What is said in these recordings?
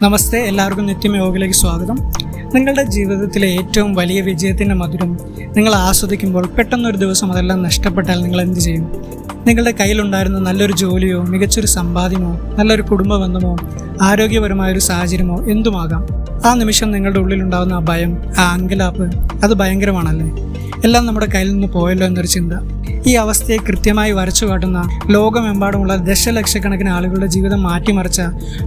നമസ്തേ എല്ലാവർക്കും നിത്യം യോഗയിലേക്ക് സ്വാഗതം. നിങ്ങളുടെ ജീവിതത്തിലെ ഏറ്റവും വലിയ വിജയത്തിന്റെ മധുരം നിങ്ങൾ ആസ്വദിക്കുമ്പോൾ പെട്ടെന്നൊരു ദിവസം അതെല്ലാം നഷ്ടപ്പെട്ടാൽ നിങ്ങൾ എന്ത് ചെയ്യും? നിങ്ങളുടെ കയ്യിലുണ്ടായിരുന്ന നല്ലൊരു ജോലിയോ മികച്ചൊരു സമ്പാദ്യമോ നല്ലൊരു കുടുംബ ബന്ധമോ ആരോഗ്യപരമായൊരു സാഹചര്യമോ എന്തുമാകാം? ആ നിമിഷം നിങ്ങളുടെ ഉള്ളിലുണ്ടാകുന്ന ആ ഭയം ആ അങ്കലാപ്പ് അത് ഭയങ്കരമാണല്ലേ? എല്ലാം നമ്മുടെ കയ്യിൽ നിന്ന് പോയല്ലോ എന്നൊരു ചിന്ത. ഈ അവസ്ഥയെ കൃത്യമായി വരച്ചു കാട്ടുന്ന ലോകമെമ്പാടുമുള്ള ദശലക്ഷക്കണക്കിന് ആളുകളുടെ ജീവിതം മാറ്റിമറിച്ച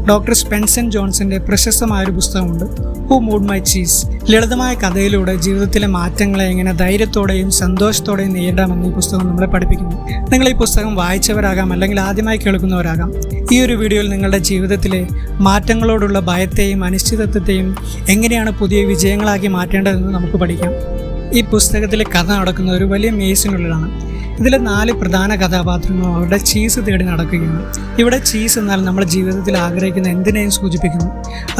ഡോക്ടർ സ്പെൻസൻ ജോൺസന്റെ പ്രശസ്തമായ ഒരു പുസ്തകമുണ്ട്. ഹു മൂഡ് മൈ ചീസ് ലളിതമായ കഥയിലൂടെ ജീവിതത്തിലെ മാറ്റങ്ങളെ എങ്ങനെ ധൈര്യത്തോടെയും സന്തോഷത്തോടെയും നേരിടാമെന്ന് ഈ പുസ്തകം നമ്മളെ പഠിപ്പിക്കുന്നു. നിങ്ങൾ ഈ പുസ്തകം വായിച്ചവരാകാം അല്ലെങ്കിൽ ആദ്യമായി കേൾക്കുന്നവരാകാം. ഈ ഒരു വീഡിയോയിൽ നിങ്ങളുടെ ജീവിതത്തിലെ മാറ്റങ്ങളോടുള്ള ഭയത്തെയും അനിശ്ചിതത്വത്തെയും എങ്ങനെയാണ് പുതിയ വിജയങ്ങളാക്കി മാറ്റേണ്ടതെന്ന് നമുക്ക് പഠിക്കാം. ഈ പുസ്തകത്തിലെ കഥ നടക്കുന്ന ഒരു വലിയ മേസിനുള്ളിലാണ്. ഇതിലെ നാല് പ്രധാന കഥാപാത്രങ്ങളും അവരുടെ ചീസ് തേടി നടക്കുകയാണ്. ഇവിടെ ചീസ് എന്നാൽ നമ്മുടെ ജീവിതത്തിൽ ആഗ്രഹിക്കുന്ന എന്തിനേയും സൂചിപ്പിക്കുന്നു.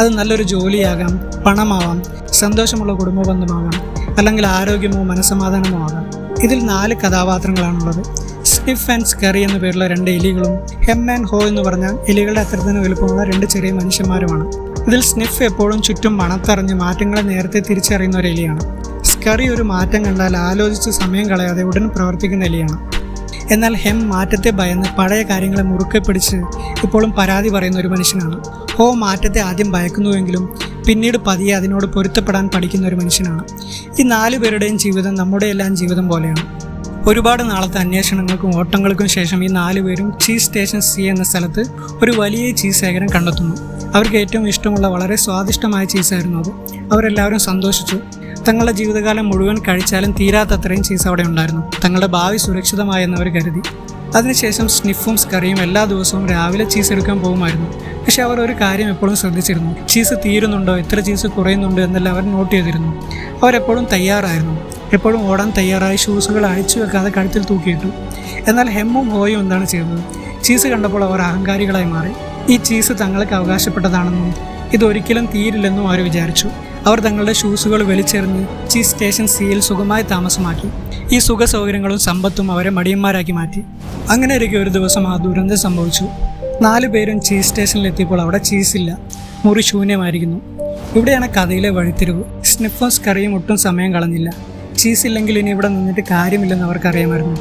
അത് നല്ലൊരു ജോലിയാകാം പണമാവാം സന്തോഷമുള്ള കുടുംബ ബന്ധമാകാം അല്ലെങ്കിൽ ആരോഗ്യമോ മനസമാധാനമോ ആകാം. ഇതിൽ നാല് കഥാപാത്രങ്ങളാണുള്ളത്. സ്നിഫ് ആൻഡ് സ്കറി എന്ന പേരുള്ള രണ്ട് എലികളും ഹെം ആൻഡ് ഹോ എന്ന് പറഞ്ഞ എലികളുടെ അത്രത്തിന് വലുപ്പമുള്ള രണ്ട് ചെറിയ മനുഷ്യന്മാരുമാണ്. ഇതിൽ സ്നിഫ് എപ്പോഴും ചുറ്റും മണത്തറിഞ്ഞ് മാറ്റങ്ങളെ നേരത്തെ തിരിച്ചറിയുന്ന ഒരു എലിയാണ്. സ്കറി ഒരു മാറ്റം കണ്ടാൽ ആലോചിച്ച് സമയം കളയാതെ ഉടൻ പ്രവർത്തിക്കുന്ന എലിയാണ്. എന്നാൽ ഹെം മാറ്റത്തെ ഭയന്ന് പഴയ കാര്യങ്ങളെ മുറുക്കെ പിടിച്ച് ഇപ്പോഴും പരാതി പറയുന്ന ഒരു മനുഷ്യനാണ്. ഹോ മാറ്റത്തെ ആദ്യം ഭയക്കുന്നുവെങ്കിലും പിന്നീട് പതിയെ അതിനോട് പൊരുത്തപ്പെടാൻ പഠിക്കുന്ന ഒരു മനുഷ്യനാണ്. ഈ നാലു പേരുടെയും ജീവിതം നമ്മുടെയെല്ലാം ജീവിതം പോലെയാണ്. ഒരുപാട് നാളത്തെ അന്വേഷണങ്ങൾക്കും ഓട്ടങ്ങൾക്കും ശേഷം ഈ നാല് പേരും ചീസ് സ്റ്റേഷൻ സി എന്ന സ്ഥലത്ത് ഒരു വലിയ ചീസ് ശേഖരം കണ്ടെത്തുന്നു. അവർക്ക് ഏറ്റവും ഇഷ്ടമുള്ള വളരെ സ്വാദിഷ്ടമായ ചീസായിരുന്നു അത്. അവരെല്ലാവരും സന്തോഷിച്ചു. തങ്ങളുടെ ജീവിതകാലം മുഴുവൻ കഴിച്ചാലും തീരാത്തത്രയും ചീസ് അവിടെ ഉണ്ടായിരുന്നു. തങ്ങളുടെ ഭാവി സുരക്ഷിതമായെന്ന് അവർ കരുതി. അതിനുശേഷം സ്നിഫും സ്കറിയും എല്ലാ ദിവസവും രാവിലെ ചീസ് എടുക്കാൻ പോകുമായിരുന്നു. പക്ഷെ അവർ ഒരു കാര്യം എപ്പോഴും ശ്രദ്ധിച്ചിരുന്നു. ചീസ് തീരുന്നുണ്ടോ? എത്ര ചീസ് കുറയുന്നുണ്ടോ? എന്നെല്ലാം അവർ നോട്ട് ചെയ്തിരുന്നു. അവരെപ്പോഴും തയ്യാറായിരുന്നു. എപ്പോഴും ഓടാൻ തയ്യാറായി ഷൂസുകൾ അഴിച്ചു വെക്കാതെ കഴുത്തിൽ തൂക്കിയിട്ടു. എന്നാൽ ഹെമ്മും ഹോയും എന്താണ് ചെയ്തത്? ചീസ് കണ്ടപ്പോൾ അവർ അഹങ്കാരികളായി മാറി. ഈ ചീസ് തങ്ങൾക്ക് അവകാശപ്പെട്ടതാണെന്നും ഇതൊരിക്കലും തീരില്ലെന്നും അവർ വിചാരിച്ചു. അവർ തങ്ങളുടെ ഷൂസുകൾ വലിച്ചെറിഞ്ഞ് ചീസ് സ്റ്റേഷൻ സിയിൽ സുഖമായി താമസമാക്കി. ഈ സുഖ സൗകര്യങ്ങളും സമ്പത്തും അവരെ മടിയന്മാരാക്കി മാറ്റി. അങ്ങനെ ഇരിക്കെ ഒരു ദിവസം ആ ദുരന്തം സംഭവിച്ചു. നാല് പേരും ചീസ് സ്റ്റേഷനിൽ എത്തിയപ്പോൾ അവിടെ ചീസില്ല മുറി ശൂന്യമായിരിക്കുന്നു. ഇവിടെയാണ് കഥയിലെ വഴിത്തിരിവ്. സ്നിഫും കറിയും ഒട്ടും സമയം കളഞ്ഞില്ല. ചീസ് ഇല്ലെങ്കിൽ ഇനി ഇവിടെ നിന്നിട്ട് കാര്യമില്ലെന്ന് അവർക്കറിയാമായിരുന്നു.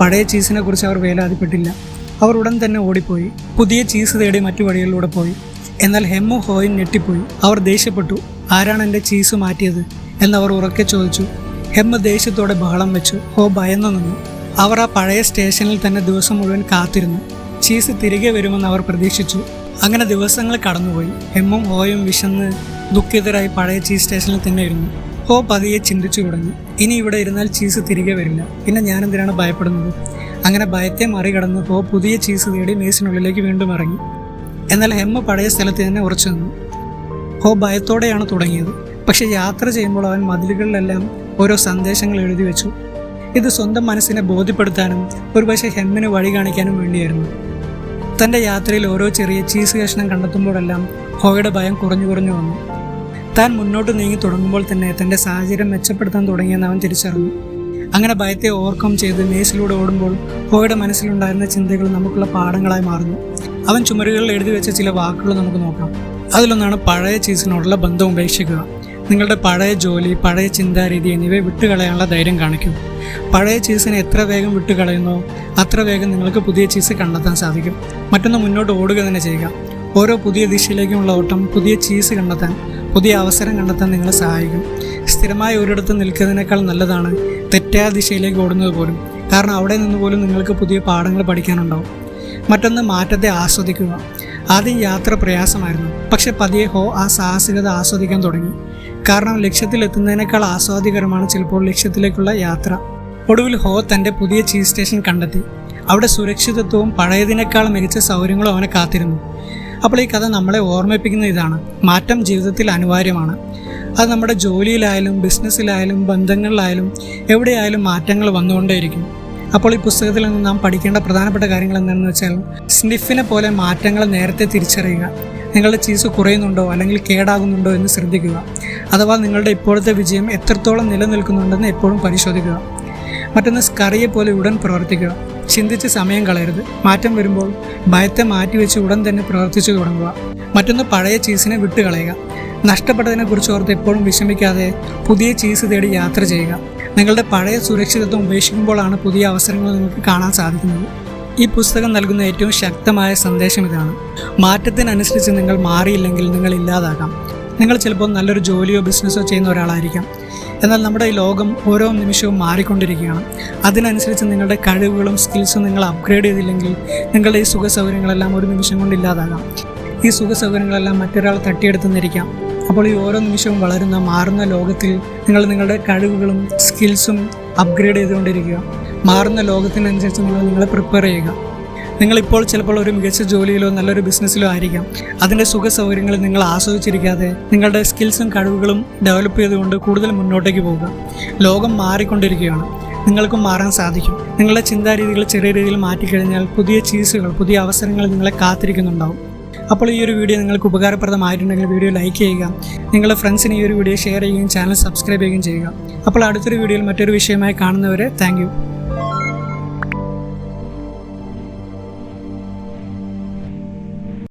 പഴയ ചീസിനെ കുറിച്ച് അവർ വേലാതിപ്പെട്ടില്ല. അവർ ഉടൻ തന്നെ ഓടിപ്പോയി. പുതിയ ചീസ് തേടി മറ്റു വഴികളിലൂടെ പോയി. എന്നാൽ ഹെമ്മു ഹോയും ഞെട്ടിപ്പോയി. അവർ ദേഷ്യപ്പെട്ടു. ആരാണ് എന്റെ ചീസ് മാറ്റിയത്? എന്നവർ ഉറക്കെ ചോദിച്ചു. ഹെമ്മ ദേഷ്യത്തോടെ ബഹളം വെച്ചു. ഹോ ഭയന്നു നിന്നു. അവർ ആ പഴയ സ്റ്റേഷനിൽ തന്നെ ദിവസം മുഴുവൻ കാത്തിരുന്നു. ചീസ് തിരികെ വരുമെന്ന് അവർ പ്രതീക്ഷിച്ചു. അങ്ങനെ ദിവസങ്ങൾ കടന്നുപോയി. ഹെമ്മും ഹോയും വിശന്ന് ദുഃഖിതരായി പഴയ ചീസ് സ്റ്റേഷനിൽ തന്നെ ഇരുന്നു. ഹോ പതിയെ ചിന്തിച്ചു തുടങ്ങി. ഇനി ഇവിടെ ഇരുന്നാൽ ചീസ് തിരികെ വരില്ല. പിന്നെ ഞാനെന്തിനാണ് ഭയപ്പെടുന്നത്? അങ്ങനെ ഭയത്തെ മറികടന്ന് ഹോ പുതിയ ചീസ് തേടി മേസിനുള്ളിലേക്ക് വീണ്ടും ഇറങ്ങി. എന്നാൽ ഹെമ്മ പഴയ സ്ഥലത്ത് തന്നെ ഉറച്ചു നിന്നു. ഹോ ഭയത്തോടെയാണ് തുടങ്ങിയത്. പക്ഷെ യാത്ര ചെയ്യുമ്പോൾ അവൻ മതിലുകളിലെല്ലാം ഓരോ സന്ദേശങ്ങൾ എഴുതി വെച്ചു. ഇത് സ്വന്തം മനസ്സിനെ ബോധ്യപ്പെടുത്താനും ഒരുപക്ഷെ ഹെമ്മിന് വഴി കാണിക്കാനും വേണ്ടിയായിരുന്നു. തന്റെ യാത്രയിൽ ഓരോ ചെറിയ ചീസ് കഷ്ണം കണ്ടെത്തുമ്പോഴെല്ലാം ഹോയുടെ ഭയം കുറഞ്ഞു കുറഞ്ഞു വന്നു. താൻ മുന്നോട്ട് നീങ്ങി തുടങ്ങുമ്പോൾ തന്നെ തന്റെ സാഹചര്യം മെച്ചപ്പെടുത്താൻ തുടങ്ങിയെന്ന് അവൻ തിരിച്ചറിഞ്ഞു. അങ്ങനെ ഭയത്തെ ഓവർകം ചെയ്ത് മേസിലൂടെ ഓടുമ്പോൾ ഹോയുടെ മനസ്സിലുണ്ടായിരുന്ന ചിന്തകൾ നമുക്കുള്ള പാഠങ്ങളായി മാറുന്നു. അവൻ ചുമരുകളിൽ എഴുതി വെച്ച ചില വാക്കുകൾ നമുക്ക് നോക്കാം. അതിലൊന്നാണ് പഴയ ചീസിനോടുള്ള ബന്ധം ഉപേക്ഷിക്കുക. നിങ്ങളുടെ പഴയ ജോലി പഴയ ചിന്താരീതി എന്നിവയെ വിട്ടുകളയാനുള്ള ധൈര്യം കാണിക്കും. പഴയ ചീസിനെ എത്ര വേഗം വിട്ടുകളയുന്നോ അത്ര വേഗം നിങ്ങൾക്ക് പുതിയ ചീസ് കണ്ടെത്താൻ സാധിക്കും. മറ്റൊന്ന് മുന്നോട്ട് ഓടുക തന്നെ ചെയ്യുക. ഓരോ പുതിയ ദിശയിലേക്കുമുള്ള ഓട്ടം പുതിയ ചീസ് കണ്ടെത്താൻ പുതിയ അവസരം കണ്ടെത്താൻ നിങ്ങളെ സഹായിക്കും. സ്ഥിരമായി ഒരിടത്ത് നിൽക്കുന്നതിനേക്കാൾ നല്ലതാണ് തെറ്റായ ദിശയിലേക്ക് ഓടുന്നത് പോലും. കാരണം അവിടെ നിന്ന് പോലും നിങ്ങൾക്ക് പുതിയ പാഠങ്ങൾ പഠിക്കാനുണ്ടാവും. മറ്റൊന്ന് മാറ്റത്തെ ആസ്വദിക്കുക. ആദ്യം യാത്ര പ്രയാസമായിരുന്നു. പക്ഷെ പതിയെ ഹോ ആ സാഹസികത ആസ്വദിക്കാൻ തുടങ്ങി. കാരണം ലക്ഷ്യത്തിലെത്തുന്നതിനേക്കാൾ ആസ്വാദികരമാണ് ചിലപ്പോൾ ലക്ഷ്യത്തിലേക്കുള്ള യാത്ര. ഒടുവിൽ ഹോ തന്റെ പുതിയ ചീഫ് സ്റ്റേഷൻ കണ്ടെത്തി. അവിടെ സുരക്ഷിതത്വവും പഴയതിനേക്കാൾ മികച്ച സൗകര്യങ്ങളും അവനെ കാത്തിരുന്നു. അപ്പോൾ ഈ കഥ നമ്മളെ ഓർമ്മിപ്പിക്കുന്ന ഇതാണ്. മാറ്റം ജീവിതത്തിൽ അനിവാര്യമാണ്. അത് നമ്മുടെ ജോലിയിലായാലും ബിസിനസ്സിലായാലും ബന്ധങ്ങളിലായാലും എവിടെയായാലും മാറ്റങ്ങൾ വന്നുകൊണ്ടേയിരിക്കും. അപ്പോൾ ഈ പുസ്തകത്തിൽ നിന്ന് നാം പഠിക്കേണ്ട പ്രധാനപ്പെട്ട കാര്യങ്ങൾ എന്താണെന്ന് വെച്ചാൽ സ്നിഫിനെ പോലെ മാറ്റങ്ങൾ നേരത്തെ തിരിച്ചറിയുക. നിങ്ങളുടെ ചീസ് കുറയുന്നുണ്ടോ അല്ലെങ്കിൽ കേടാകുന്നുണ്ടോ എന്ന് ശ്രദ്ധിക്കുക. അഥവാ നിങ്ങളുടെ ഇപ്പോഴത്തെ വിജയം എത്രത്തോളം നിലനിൽക്കുന്നുണ്ടെന്ന് എപ്പോഴും പരിശോധിക്കുക. മറ്റൊന്ന് സ്കറിയെ പോലെ ഉടൻ പ്രവർത്തിക്കുക. ചിന്തിച്ച് സമയം കളയരുത്. മാറ്റം വരുമ്പോൾ ഭയത്തെ മാറ്റിവെച്ച് ഉടൻ തന്നെ പ്രവർത്തിച്ചു തുടങ്ങുക. മറ്റൊന്ന് പഴയ ചീസിനെ വിട്ടുകളയുക. നഷ്ടപ്പെട്ടതിനെക്കുറിച്ച് ഓർത്ത് എപ്പോഴും വിഷമിക്കാതെ പുതിയ ചീസ് തേടി യാത്ര ചെയ്യുക. നിങ്ങളുടെ പഴയ സുരക്ഷിതത്വം ഉപേക്ഷിക്കുമ്പോഴാണ് പുതിയ അവസരങ്ങൾ നിങ്ങൾക്ക് കാണാൻ സാധിക്കുന്നത്. ഈ പുസ്തകം നൽകുന്ന ഏറ്റവും ശക്തമായ സന്ദേശം ഇതാണ്. മാറ്റത്തിനനുസരിച്ച് നിങ്ങൾ മാറിയില്ലെങ്കിൽ നിങ്ങൾ ഇല്ലാതാകാം. നിങ്ങൾ ചിലപ്പോൾ നല്ലൊരു ജോലിയോ ബിസിനസ്സോ ചെയ്യുന്ന ഒരാളായിരിക്കാം. എന്നാൽ നമ്മുടെ ഈ ലോകം ഓരോ നിമിഷവും മാറിക്കൊണ്ടിരിക്കുകയാണ്. അതിനനുസരിച്ച് നിങ്ങളുടെ കഴിവുകളും സ്കിൽസും നിങ്ങൾ അപ്ഗ്രേഡ് ചെയ്തില്ലെങ്കിൽ നിങ്ങളുടെ ഈ സുഖ സൗകര്യങ്ങളെല്ലാം ഒരു നിമിഷം കൊണ്ട് ഇല്ലാതാകാം. ഈ സുഖ സൗകര്യങ്ങളെല്ലാം മറ്റൊരാൾ തട്ടിയെടുത്തെന്നിരിക്കാം. അപ്പോൾ ഈ ഓരോ നിമിഷവും വളരുന്ന മാറുന്ന ലോകത്തിൽ നിങ്ങൾ നിങ്ങളുടെ കഴിവുകളും സ്കിൽസും അപ്ഗ്രേഡ് ചെയ്തുകൊണ്ടിരിക്കുക. മാറുന്ന ലോകത്തിനനുസരിച്ച് നിങ്ങൾ നിങ്ങളെ പ്രിപ്പയർ ചെയ്യുക. നിങ്ങളിപ്പോൾ ചിലപ്പോൾ ഒരു മികച്ച ജോലിയിലോ നല്ലൊരു ബിസിനസ്സിലോ ആയിരിക്കാം. അതിന്റെ സുഖ സൗകര്യങ്ങൾ നിങ്ങൾ ആസ്വദിച്ചിരിക്കാതെ നിങ്ങളുടെ സ്കിൽസും കഴിവുകളും ഡെവലപ്പ് ചെയ്തുകൊണ്ട് കൂടുതൽ മുന്നോട്ടേക്ക് പോവുക ലോകം മാറിക്കൊണ്ടിരിക്കുകയാണ്. നിങ്ങൾക്കും മാറാൻ സാധിക്കും. നിങ്ങളുടെ ചിന്താരീതികൾ ചെറിയ രീതിയിൽ മാറ്റിക്കഴിഞ്ഞാൽ പുതിയ ചീസുകൾ പുതിയ അവസരങ്ങൾ നിങ്ങളെ കാത്തിരിക്കുന്നുണ്ടാവും. അപ്പോൾ ഈ ഒരു വീഡിയോ നിങ്ങൾക്ക് ഉപകാരപ്രദമായിട്ടുണ്ടെങ്കിൽ വീഡിയോ ലൈക്ക് ചെയ്യുക. നിങ്ങളുടെ ഫ്രണ്ട്സിന് ഈ ഒരു വീഡിയോ ഷെയർ ചെയ്യുകയും ചാനൽ സബ്സ്ക്രൈബ് ചെയ്യുകയും ചെയ്യുക. അപ്പോൾ അടുത്തൊരു വീഡിയോയിൽ മറ്റൊരു വിഷയമായി കാണുന്നവരെ താങ്ക്